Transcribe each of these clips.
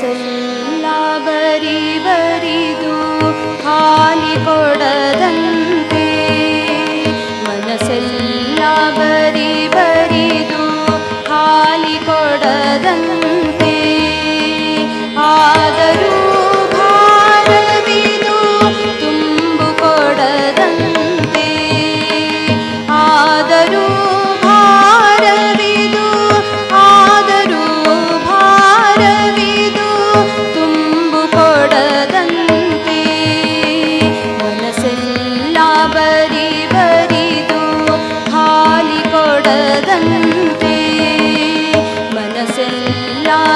ಸುಲ್ಲ ಬರಿ ಬರಿದು ಹಾಲಿ बर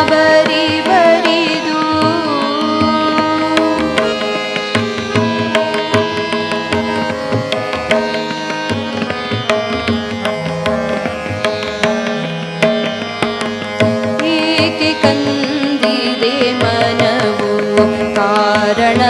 ಬರಿ ಬರಿದು. ಏಕೆ ಕಂದಿದೆ ಮನವು ಕಾರಣವದೇನು